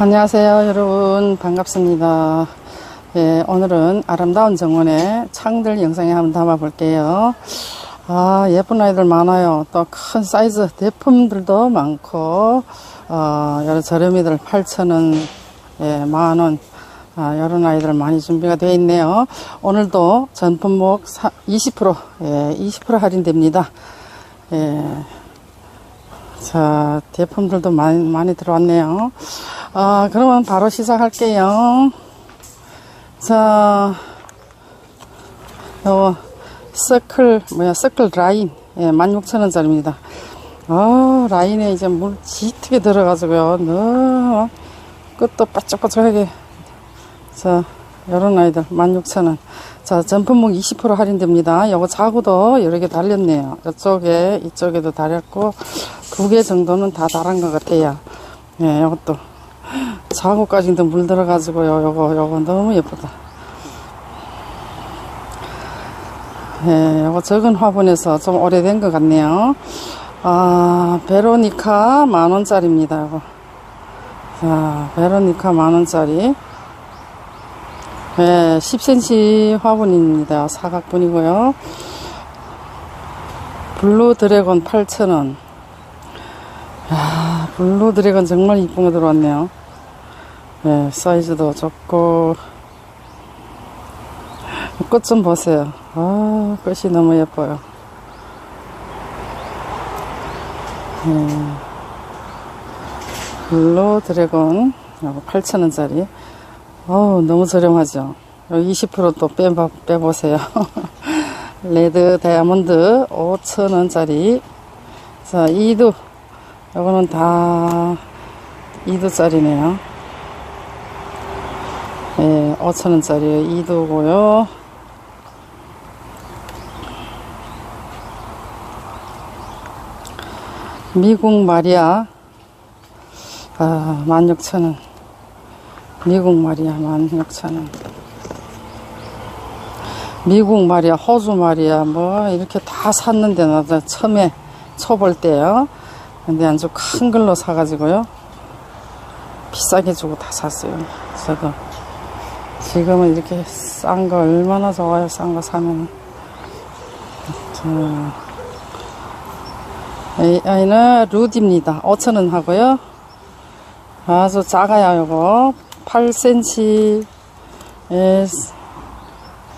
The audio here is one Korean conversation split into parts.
안녕하세요 여러분. 반갑습니다. 예, 오늘은 아름다운 정원의 창들 영상에 한번 담아 볼게요. 아 예쁜 아이들 많아요. 또 큰 사이즈 대품들도 많고 어, 여러 저렴이들 8,000원 예, 만원 아, 이런 아이들 많이 준비가 되어 있네요. 오늘도 전품목 20% 예, 20% 할인됩니다. 예. 자, 대품들도 많이, 많이 들어왔네요. 아, 그러면 바로 시작할게요. 자, 요, 서클, 뭐야, 서클 라인. 예, 16,000원짜리입니다. 아, 라인에 이제 물 짙게 들어가지고요. 너무 끝도 바짝바짝하게. 자, 요런 아이들 16,000원. 자, 전품목 20% 할인됩니다. 요거 자구도 여러 개 달렸네요. 이쪽에, 이쪽에도 달렸고, 두 개 정도는 다 달한 것 같아요. 예, 요것도. 자구까지도 물 들어가지고요. 요거, 요거 너무 예쁘다. 예, 요거 적은 화분에서 좀 오래된 것 같네요. 아, 베로니카 만원짜리입니다. 요거. 자, 베로니카 만원짜리. 네, 10cm 화분입니다. 사각분이고요. 블루 드래곤 8,000원. 야, 블루 드래곤 정말 이쁜 거 들어왔네요. 네, 사이즈도 좋고. 꽃 좀 보세요. 아, 꽃이 너무 예뻐요. 네. 블루 드래곤 8,000원짜리. 어우, 너무 저렴하죠. 20%또 빼, 빼보세요. 레드 다이아몬드 5천원짜리. 자, 2두. 요거는 다 2두짜리네요. 예, 5천원짜리 2두고요. 미국 마리아. 아, 16,000원. 미국 말이야 16,000원 미국 말이야 호주 말이야 뭐 이렇게 다 샀는데 나도 처음에 쳐볼 때요 근데 아주 큰 걸로 사가지고요 비싸게 주고 다 샀어요 저도 지금은 이렇게 싼 거 얼마나 좋아요 싼 거 사면. AI는 루디입니다. 5,000원 하고요. 아주 작아요 요거. 8cm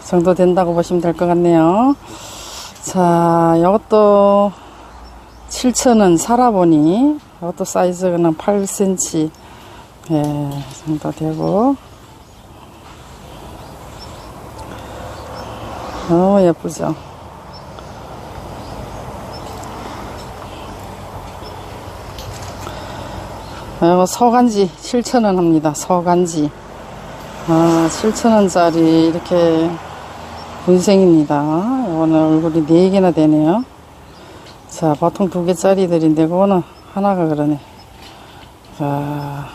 정도 된다고 보시면 될 것 같네요. 자, 이것도 7,000원 살아보니 이것도 사이즈는 8cm 예, 정도 되고 너무 예쁘죠. 이거 서간지 7,000원 합니다. 서간지. 아, 7,000원짜리 이렇게 분생입니다. 이거는 얼굴이 4개나 되네요. 자, 보통 2개짜리들인데 그거는 하나가 그러네. 자,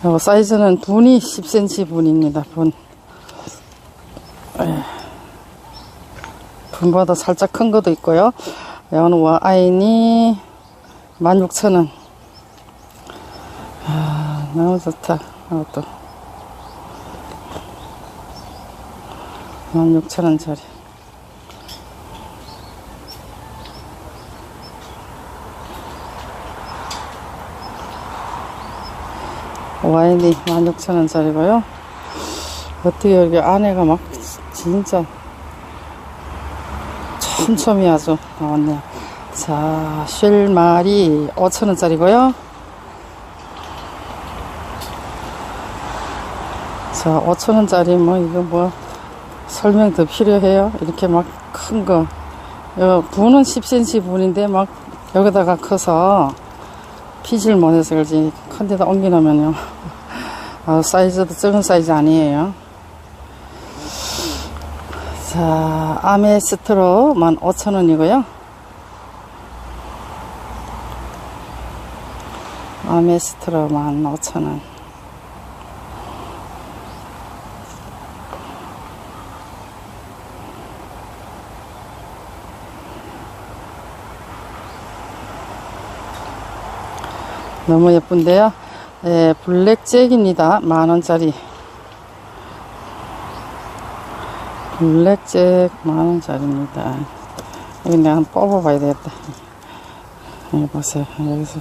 이거 사이즈는 분이 10cm 분입니다. 분. 분보다 살짝 큰 것도 있고요. 이거는 와인이 16,000원. 아, 너무 좋다. 이것도. 16,000원짜리. 와인이 16,000원짜리고요. 어떻게 여기 안에가 막 진짜 촘촘히 아주 나왔네요. 자, 쉘말이 5천원짜리고요. 자, 5천원짜리 뭐, 이거 뭐, 설명 더 필요해요? 이렇게 막 큰 거. 요 분은 10cm 분인데 막 여기다가 커서 피질 못해서 그러지. 큰 데다 옮겨놓으면요. 아, 사이즈도 적은 사이즈 아니에요. 자, 아메스트로 15,000원이고요. 아메스트로 15,000원. 너무 예쁜데요. 예, 블랙잭입니다. 만원짜리. 블랙잭 만원짜리입니다. 여기 내가 한번 뽑아봐야 되겠다. 여기 보세요. 여기서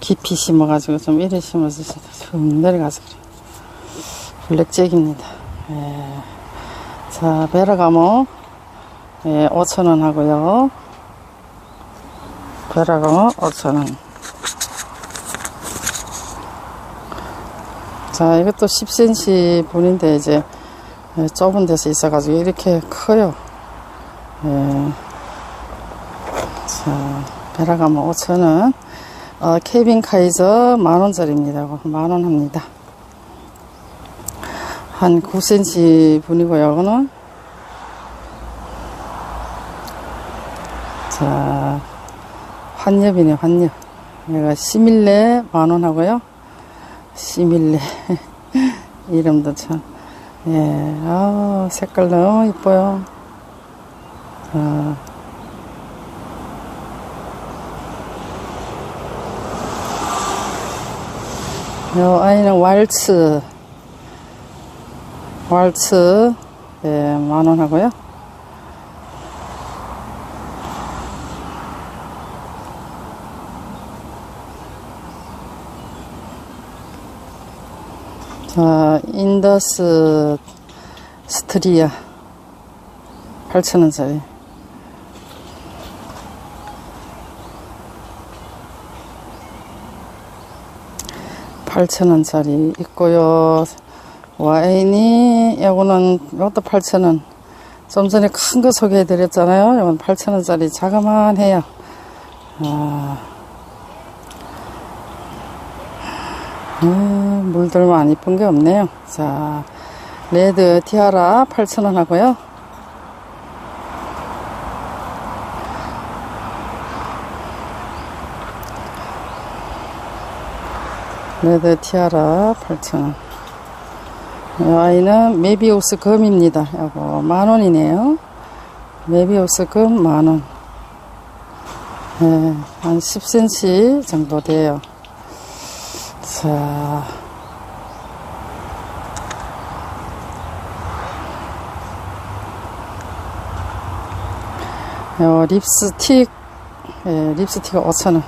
깊이 심어가지고 좀 이래 심어서 쭉 내려가서 그래. 블랙잭입니다. 예. 자, 베라가모, 예, 5,000원 하고요. 베라가모 5,000원. 자, 이것도 10cm 분인데, 이제, 예, 좁은 데서 있어가지고 이렇게 커요. 예. 자, 베라가모 5,000원. 어, 케빈 카이저 만원짜리입니다. 만원 합니다. 한 9cm 분이고요. 이거는 자 환엽이네 환엽. 얘가 시밀레 만원 하고요. 시밀레 이름도 참 예, 아 색깔 너무 이뻐요. 아. 요 아이는 왈츠 왈츠 예, 만 원 하고요. 자, 인더스 스트리아 8,000원짜리. 팔천 원짜리 있고요. 와인이 요거는 이것도 8,000원. 좀 전에 큰 거 소개해 드렸잖아요. 이건 8,000원짜리 자그만해요. 아. 음, 물들 많이 이쁜 게 없네요. 자, 레드 티아라 8,000원 하고요. 레드 티아라 8,000원. 이 아이는 메비우스 금입니다. 요거 만원이네요. 메비우스 금 만원. 네, 한 10cm 정도 돼요. 자. 요 립스틱, 예, 립스틱 5,000원.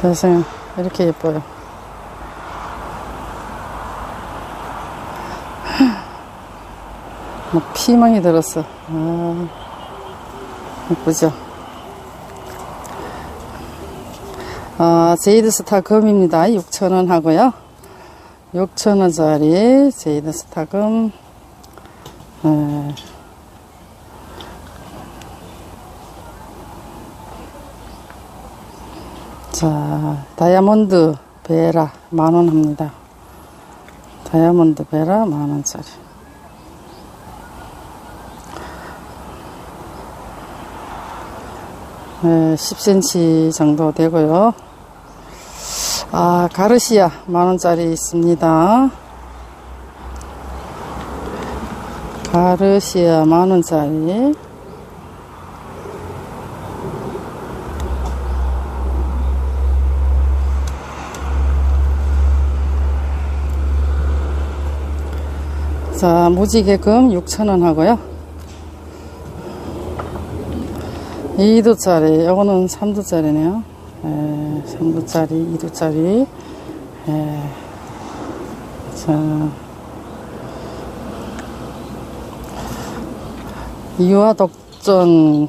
세상에, 이렇게 예뻐요. 막 피망이 들었어. 아, 예쁘죠? 아, 제이드 스타 금입니다. 6,000원 하고요. 6,000원짜리 제이드 스타 금. 예. 자, 다이아몬드 베라 만원 합니다. 다이아몬드 베라 만원짜리. 네, 10cm 정도 되고요. 아, 가르시아 만원짜리 있습니다. 가르시아 만원짜리. 자, 무지개금 6,000원 하고요. 2도짜리, 요거는 3도짜리네요. 에, 3도짜리, 2도짜리. 에, 자. 유아 독전,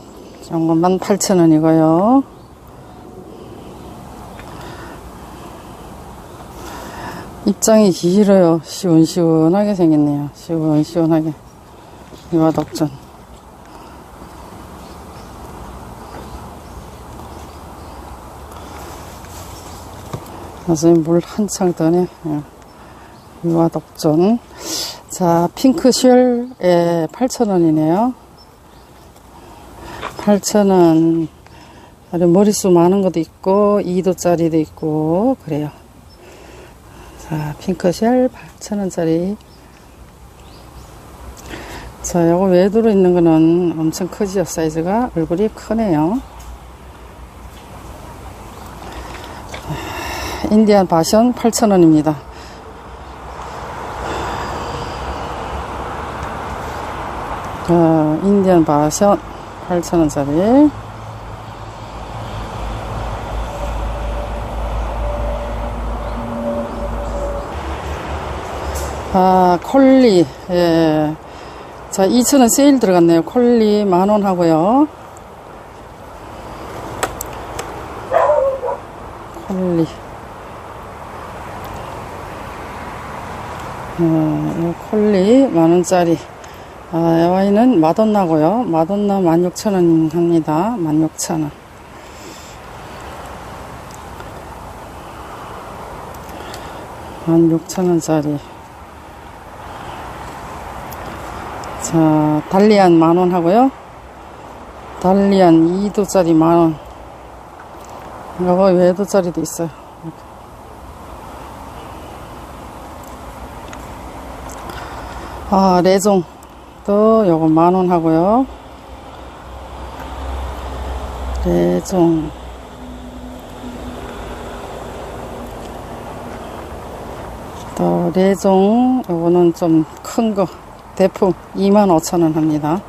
요거 18,000원이고요. 입장이 길어요. 시원시원하게 생겼네요. 시원시원하게. 유아 독전. 선생님 물 한창 더네. 예. 유아 독전. 자, 핑크 쉘에 8,000원이네요. 8,000원. 아주 머리수 많은 것도 있고, 2도짜리도 있고, 그래요. 자, 핑크쉘 8,000원짜리. 자, 요거 외도로 있는 거는 엄청 크지요, 사이즈가. 얼굴이 크네요. 인디안 바션 8,000원입니다. 자, 인디안 바션 8,000원짜리. 아, 콜리, 예. 자, 2,000원 세일 들어갔네요. 콜리 만원 하고요. 콜리. 어, 이 콜리 만원짜리. 아, 이 와인은 마돈나고요. 마돈나 16,000원 합니다. 16,000원. 만 육천 원짜리. 자, 달리안 만원 하고요. 달리안 2도짜리 만원. 요거 외도짜리도 있어요. 아, 레종. 또 요거 만원 하고요. 레종. 또 레종 요거는 좀 큰 거 대품 25,000원 합니다.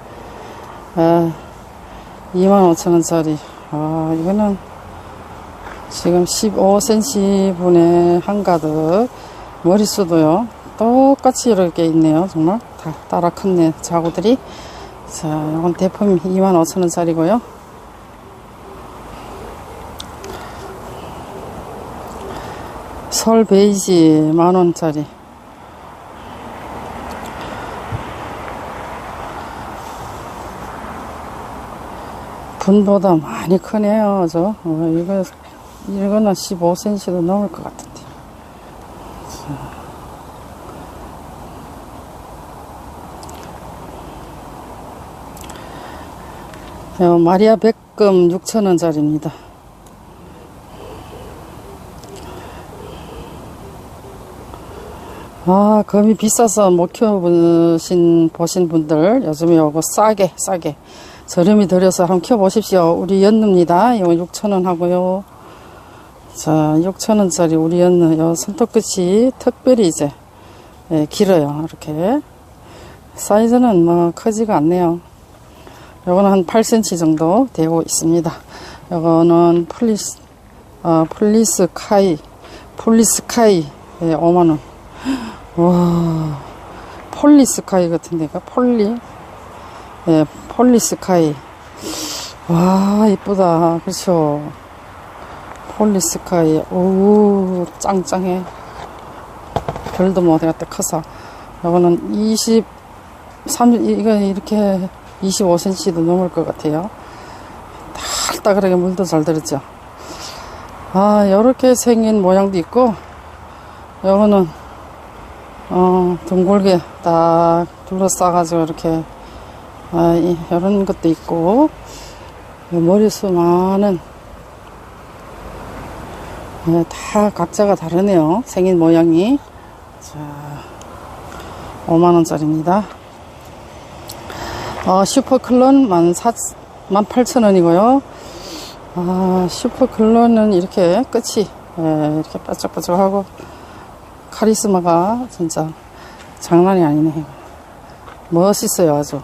아, 25,000원짜리. 아, 이거는 지금 15cm 분의 한가득 머릿수도요. 똑같이 이렇게 있네요. 정말 다 따라 컸네 자구들이. 자, 이건 대품 25,000원짜리고요. 설 베이지 만원짜리. 분보다 많이 크네요. 저 어, 이거 이거는 15cm도 넘을 것 같은데. 자, 마리아 백금 6,000원짜리입니다. 아, 금이 비싸서 못 키워보신, 보신 분들, 요즘에 요거 싸게, 싸게. 저렴이 들여서 한번 키워보십시오. 우리 연느입니다. 이거 6,000원 하고요. 자, 6,000원짜리 우리 연느. 요 손톱끝이 특별히 이제, 예, 길어요. 이렇게. 사이즈는 뭐, 크지가 않네요. 요거는 한 8cm 정도 되고 있습니다. 요거는 플리스, 어, 플리스 카이, 플리스 카이, 예, 5만원. 와, 폴리스 카이 같은 데가 폴리, 예, 폴리스 카이. 와, 이쁘다. 그렇죠. 폴리스 카이. 오, 짱짱해. 별도 뭐 내가 때 커서. 이거는 20, 30, 이거 이렇게 25cm도 넘을 것 같아요. 딱딱하게 물도 잘 들었죠. 아, 요렇게 생긴 모양도 있고, 요거는 어, 둥글게 딱 둘러싸가지고 이렇게, 아, 이, 이런 것도 있고, 머리수 많은, 네, 다 각자가 다르네요. 생긴 모양이. 자, 5만원짜리입니다. 어, 슈퍼클론 18,000원이고요. 아, 슈퍼클론은 이렇게 끝이, 예, 이렇게 바짝바짝하고, 카리스마가 진짜 장난이 아니네. 멋있어요, 아주.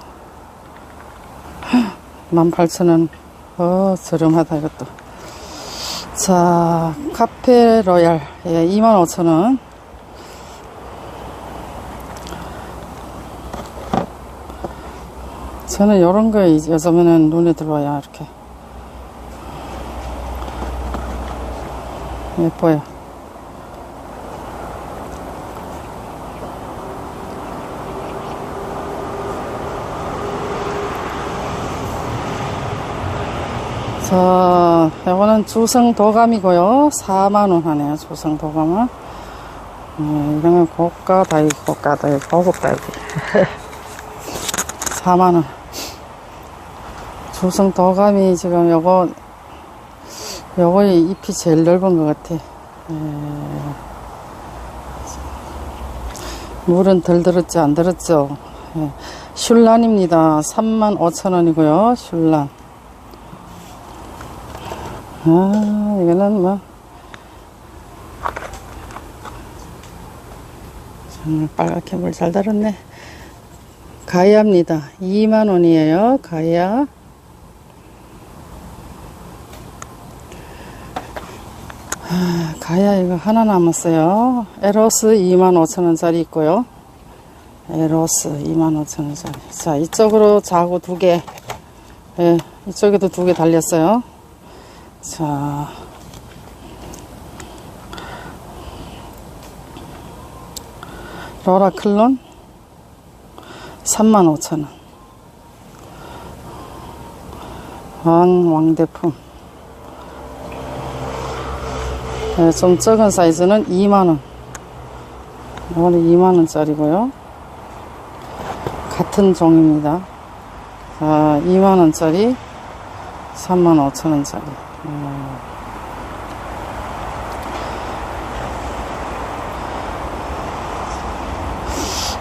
18,000원. 어, 저렴하다, 이것도. 자, 카페 로얄. 예, 25,000원. 저는 이런 거에 요즘에는 눈에 들어와요, 이렇게. 예뻐요. 자, 이거는 주성 도감이고요. 4만원 하네요, 주성 도감은. 네, 건 고가 다이, 고가 다이, 고급 다이. 4만원. 주성 도감이 지금 요거, 요거의 잎이 제일 넓은 것 같아. 예. 물은 덜 들었지, 안 들었죠? 예. 슐란입니다. 3만 5천원이고요, 슐란. 아, 이거는 뭐, 음, 빨갛게 물 잘 달았네. 가야입니다. 2만원이에요. 가야. 아, 가야 이거 하나 남았어요. 에로스 25,000원짜리 있고요. 에로스 25,000원짜리. 자, 이쪽으로 자고 두 개. 예, 이쪽에도 두 개 달렸어요. 자. 로라 클론 35,000원. 왕, 왕대품. 네, 좀 적은 사이즈는 2만원. 이거는 2만원짜리고요. 같은 종입니다. 자, 2만원짜리, 3만 5천원짜리.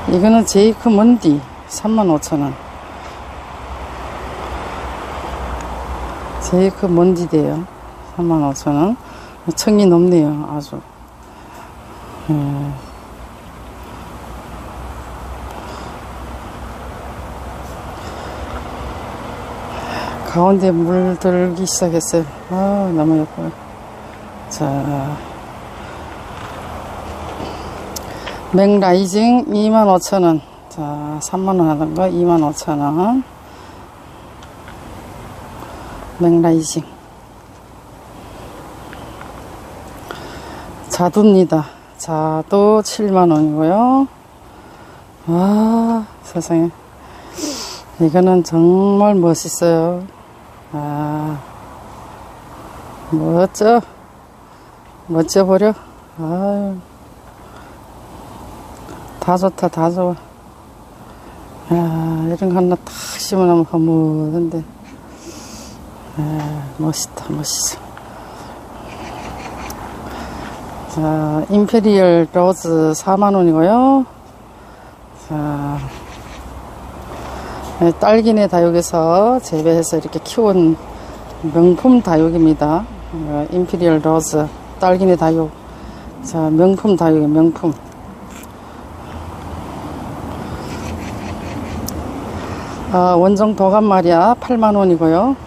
이거는 제이크 먼디 35,000원. 제이크 먼디대요. 35,000원. 청이 높네요. 아주. 예. 가운데 물 들기 시작했어요. 아, 너무 예뻐요. 자. 맥라이징 25,000원. 자, 3만원 하던 거 25,000원. 맥라이징. 자두입니다. 자두 7만원이고요. 아, 세상에. 이거는 정말 멋있어요. 아, 멋져. 멋져버려. 아유. 다 좋다, 다 좋아. 야, 이런 거 하나 탁 심어놓으면 허무한데. 아, 멋있다, 멋있어. 자, 임페리얼 로즈 4만원이고요. 자, 네, 딸기네 다육에서 재배해서 이렇게 키운 명품 다육입니다. 어, 임페리얼 로즈, 딸기네 다육. 자, 명품 다육이 명품. 아, 원정 도감 말이야 8만원이고요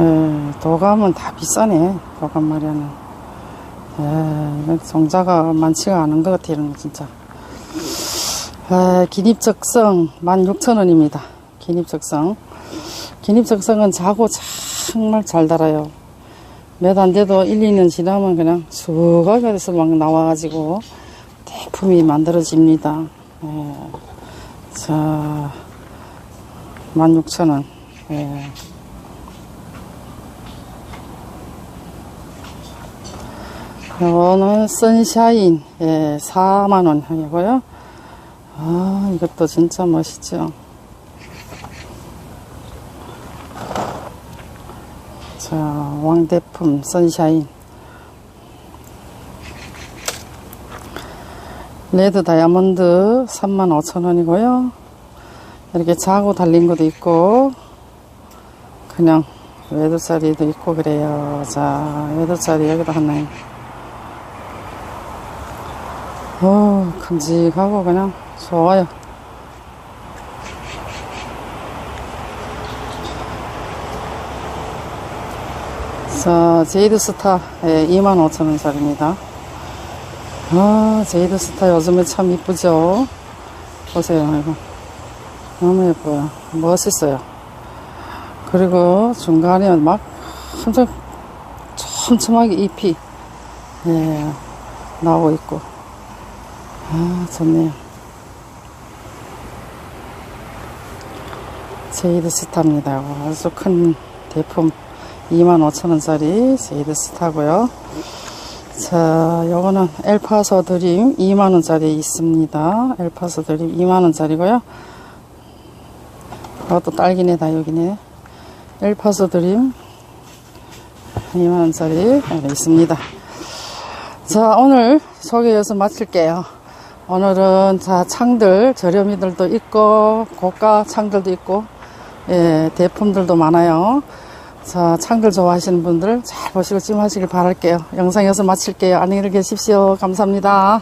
에, 도감은 다 비싸네 도감 말이야는 에, 이건 종자가 많지가 않은 것 같아 이런 거 진짜 에, 기립적성 16,000원입니다 기립적성 기립적성은 자고 정말 잘 달아요 몇 안 돼도 1, 2년 지나면 그냥 수가가 돼서 막 나와가지고 제품이 만들어집니다. 예. 자, 16,000원. 예. 이거는 선샤인, 예, 4만원 하고요. 아, 이것도 진짜 멋있죠. 자, 왕대품 선샤인. 레드 다이아몬드 35,000원이고요. 이렇게 자고 달린 것도 있고 그냥 외도짜리도 있고 그래요. 자, 외도짜리 여기도 하나요. 어, 큼직하고 그냥 좋아요. 자, 제이드 스타 예, 25,000원짜리입니다. 아, 제이드 스타 요즘에 참 이쁘죠? 보세요, 이거. 너무 예뻐요. 멋있어요. 그리고 중간에 막 엄청 촘촘하게 잎이, 예, 나오고 있고. 아, 좋네요. 제이드 스타입니다. 아주 큰 대품 25,000원짜리 제이드 스타고요. 자, 요거는 엘파소 드림 2만원짜리 있습니다. 엘파소 드림 2만원짜리고요. 이것도 딸기네, 다육이네. 엘파소 드림 2만원짜리 있습니다. 자, 오늘 소개해서 마칠게요. 오늘은 자, 창들, 저렴이들도 있고, 고가 창들도 있고, 예, 대품들도 많아요. 자, 창글 좋아하시는 분들 잘 보시고 찜하시길 바랄게요. 영상 여기서 마칠게요. 안녕히 계십시오. 감사합니다.